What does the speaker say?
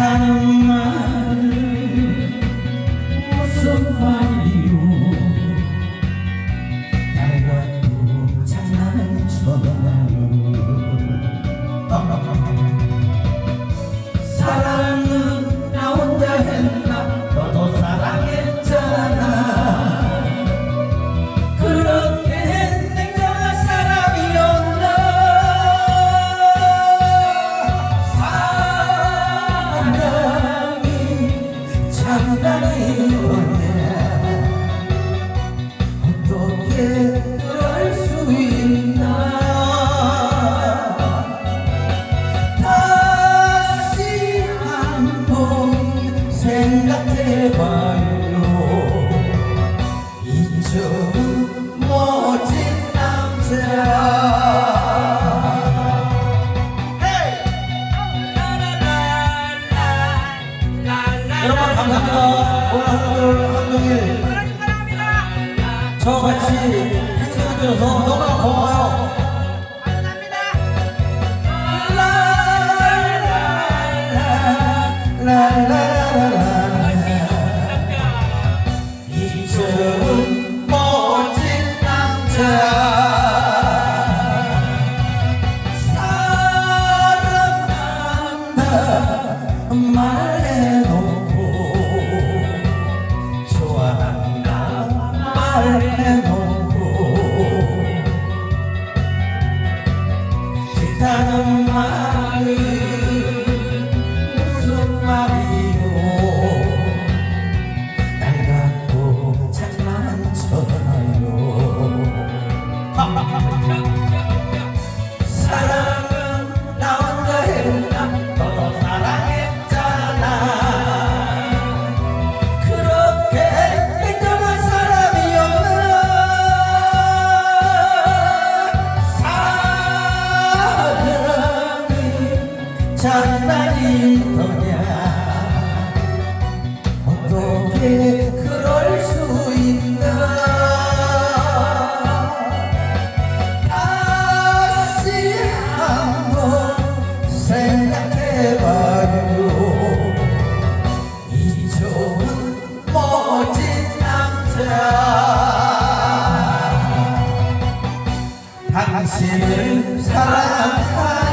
하는 말 저같이 행동해줘서 너무 싫다 장난이더냐? 어떻게 그럴 수 있나? 다시 한번 생각해봐요. 이 좋은 멋진 남자. 당신을 사랑하